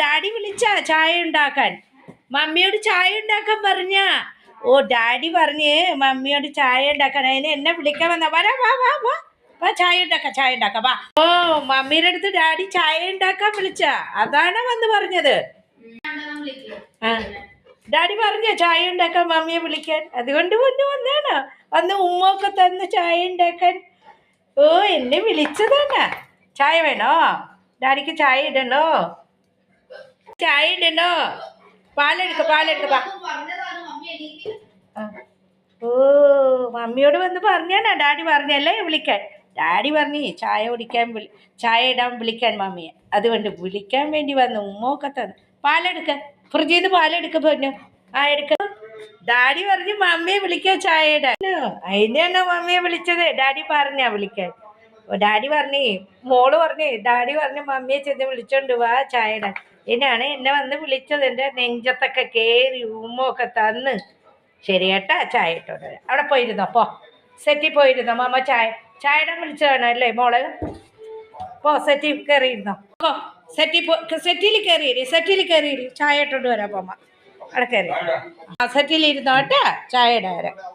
Daddy വിളിച്ച ചായ ഉണ്ടാക്കാൻ. മമ്മിയോട് ചായ ഉണ്ടാക്കാൻ പറഞ്ഞ. ഓ ഡാഡി പറഞ്ഞ് മമ്മിയോട് ചായ ഉണ്ടാക്കാൻ. അതിന് എന്നെ വിളിക്കാൻ വന്ന വരാ വാ വാ വാ വാ ചായ ഉണ്ടാക്കാം ചായ ഉണ്ടാക്കാം വാ. ഓ മമ്മിയുടെ അടുത്ത് ഡാഡി ചായ ഉണ്ടാക്കാൻ വിളിച്ച. അതാണ് വന്ന് പറഞ്ഞത്. ഡാഡി പറഞ്ഞ ചായ ഉണ്ടാക്കാൻ മമ്മിയെ വിളിക്കാൻ. അതുകൊണ്ട് ഒന്ന് വന്നാണ് വന്ന് ഉമ്മൊക്കെ തന്ന് ചായ ഉണ്ടാക്കാൻ. ഓ എന്നെ വിളിച്ചതാണ്. ചായ വേണോ? ഡാഡിക്ക് ചായ ഇടണോ? ചായ ഇടണോ പാലെടുക്ക പാലെടുക്ക. ഓ മമ്മിയോട് വന്ന് പറഞ്ഞാണോ ഡാഡി പറഞ്ഞല്ലേ വിളിക്കാൻ. ഡാഡി പറഞ്ഞു ചായ കുടിക്കാൻ വിളി ചായ ഇടാൻ വിളിക്കാൻ മമ്മിയെ. അതുകൊണ്ട് വിളിക്കാൻ വേണ്ടി വന്ന് ഉമ്മൊക്കെ തന്നു. പാലെടുക്ക. ഫ്രിഡ്ജിൽ നിന്ന് പാലെടുക്ക പറഞ്ഞു ആ എടുക്ക. ഡാഡി പറഞ്ഞു മമ്മിയെ വിളിക്കാൻ ചായ ഇടാൻ. അതിനാണോ മമ്മിയെ വിളിച്ചത്? ഡാഡി പറഞ്ഞാ വിളിക്കാൻ. ഡാഡി പറഞ്ഞേ മോൾ പറഞ്ഞേ ഡാഡി പറഞ്ഞു മമ്മിയെ ചെന്ന് വിളിച്ചോണ്ട് വാ ചായ ഇടാൻ. എന്നാണ് എന്നെ വന്ന് വിളിച്ചത് എന്റെ നെഞ്ചത്തൊക്കെ കയറി ഉമ്മൊക്കെ തന്ന്. ശരി ഏട്ടാ ചായ ഇട്ടോണ്ട് വരാം അവിടെ പോയിരുന്നോ? പോ. സെറ്റിൽ പോയിരുന്നോ? മാമ ചായ. ചായയുടെ വിളിച്ചതാണ് അല്ലേ മോൾ? പോ സെറ്റിൽ കയറിയിരുന്നോ? പോ സെറ്റിൽ പോ സെറ്റിൽ കയറിയിരി സെറ്റിൽ കയറിയിരി. ചായ ഇട്ടോണ്ട് വരാം പോമ്മ. അവിടെ കയറി. ആ സെറ്റിൽ ഇരുന്നോ കേട്ടാ ചായ ഇടാൻ വരാം.